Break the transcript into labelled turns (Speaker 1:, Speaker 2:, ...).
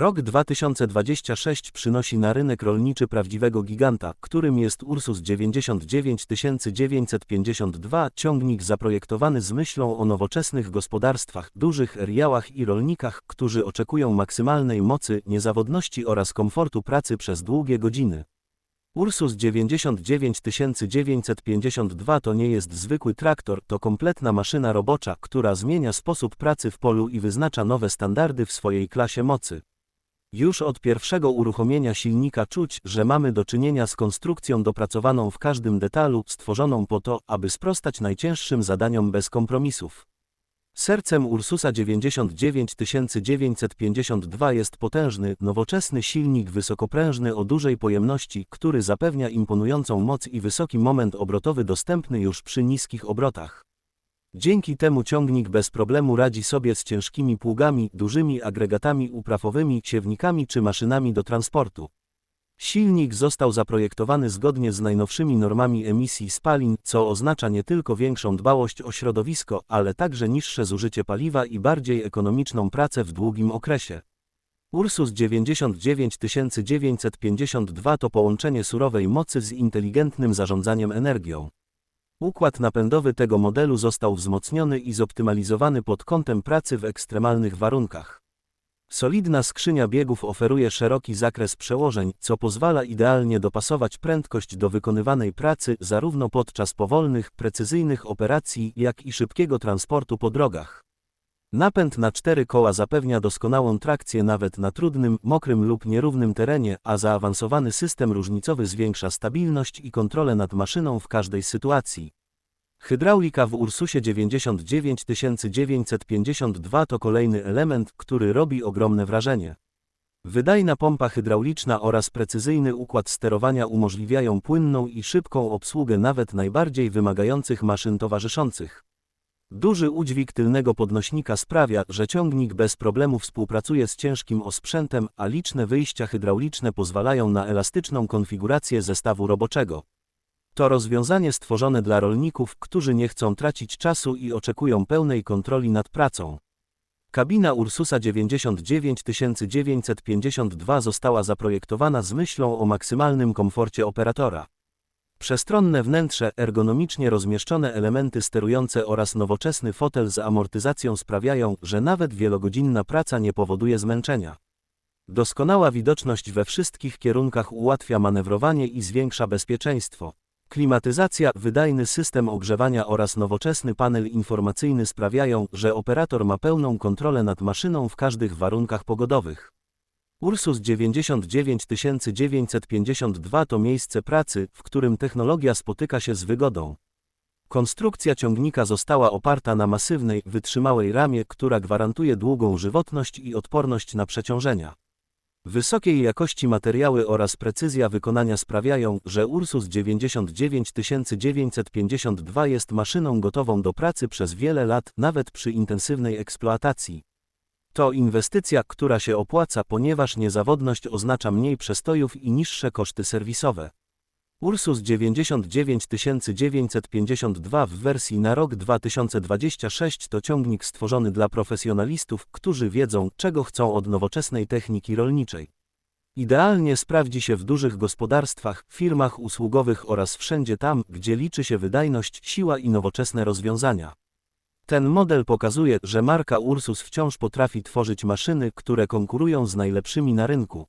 Speaker 1: Rok 2026 przynosi na rynek rolniczy prawdziwego giganta, którym jest Ursus 99952, ciągnik zaprojektowany z myślą o nowoczesnych gospodarstwach, dużych eriałach i rolnikach, którzy oczekują maksymalnej mocy, niezawodności oraz komfortu pracy przez długie godziny. Ursus 99952 to nie jest zwykły traktor, to kompletna maszyna robocza, która zmienia sposób pracy w polu i wyznacza nowe standardy w swojej klasie mocy. Już od pierwszego uruchomienia silnika czuć, że mamy do czynienia z konstrukcją dopracowaną w każdym detalu, stworzoną po to, aby sprostać najcięższym zadaniom bez kompromisów. Sercem Ursusa 99952 jest potężny, nowoczesny silnik wysokoprężny o dużej pojemności, który zapewnia imponującą moc i wysoki moment obrotowy dostępny już przy niskich obrotach. Dzięki temu ciągnik bez problemu radzi sobie z ciężkimi pługami, dużymi agregatami uprawowymi, siewnikami czy maszynami do transportu. Silnik został zaprojektowany zgodnie z najnowszymi normami emisji spalin, co oznacza nie tylko większą dbałość o środowisko, ale także niższe zużycie paliwa i bardziej ekonomiczną pracę w długim okresie. Ursus 99952 to połączenie surowej mocy z inteligentnym zarządzaniem energią. Układ napędowy tego modelu został wzmocniony i zoptymalizowany pod kątem pracy w ekstremalnych warunkach. Solidna skrzynia biegów oferuje szeroki zakres przełożeń, co pozwala idealnie dopasować prędkość do wykonywanej pracy zarówno podczas powolnych, precyzyjnych operacji, jak i szybkiego transportu po drogach. Napęd na cztery koła zapewnia doskonałą trakcję nawet na trudnym, mokrym lub nierównym terenie, a zaawansowany system różnicowy zwiększa stabilność i kontrolę nad maszyną w każdej sytuacji. Hydraulika w Ursusie 99952 to kolejny element, który robi ogromne wrażenie. Wydajna pompa hydrauliczna oraz precyzyjny układ sterowania umożliwiają płynną i szybką obsługę nawet najbardziej wymagających maszyn towarzyszących. Duży udźwig tylnego podnośnika sprawia, że ciągnik bez problemu współpracuje z ciężkim osprzętem, a liczne wyjścia hydrauliczne pozwalają na elastyczną konfigurację zestawu roboczego. To rozwiązanie stworzone dla rolników, którzy nie chcą tracić czasu i oczekują pełnej kontroli nad pracą. Kabina Ursusa 99952 została zaprojektowana z myślą o maksymalnym komforcie operatora. Przestronne wnętrze, ergonomicznie rozmieszczone elementy sterujące oraz nowoczesny fotel z amortyzacją sprawiają, że nawet wielogodzinna praca nie powoduje zmęczenia. Doskonała widoczność we wszystkich kierunkach ułatwia manewrowanie i zwiększa bezpieczeństwo. Klimatyzacja, wydajny system ogrzewania oraz nowoczesny panel informacyjny sprawiają, że operator ma pełną kontrolę nad maszyną w każdych warunkach pogodowych. Ursus 99952 to miejsce pracy, w którym technologia spotyka się z wygodą. Konstrukcja ciągnika została oparta na masywnej, wytrzymałej ramie, która gwarantuje długą żywotność i odporność na przeciążenia. Wysokiej jakości materiały oraz precyzja wykonania sprawiają, że Ursus 99952 jest maszyną gotową do pracy przez wiele lat, nawet przy intensywnej eksploatacji. To inwestycja, która się opłaca, ponieważ niezawodność oznacza mniej przestojów i niższe koszty serwisowe. Ursus 99952 w wersji na rok 2026 to ciągnik stworzony dla profesjonalistów, którzy wiedzą, czego chcą od nowoczesnej techniki rolniczej. Idealnie sprawdzi się w dużych gospodarstwach, firmach usługowych oraz wszędzie tam, gdzie liczy się wydajność, siła i nowoczesne rozwiązania. Ten model pokazuje, że marka Ursus wciąż potrafi tworzyć maszyny, które konkurują z najlepszymi na rynku.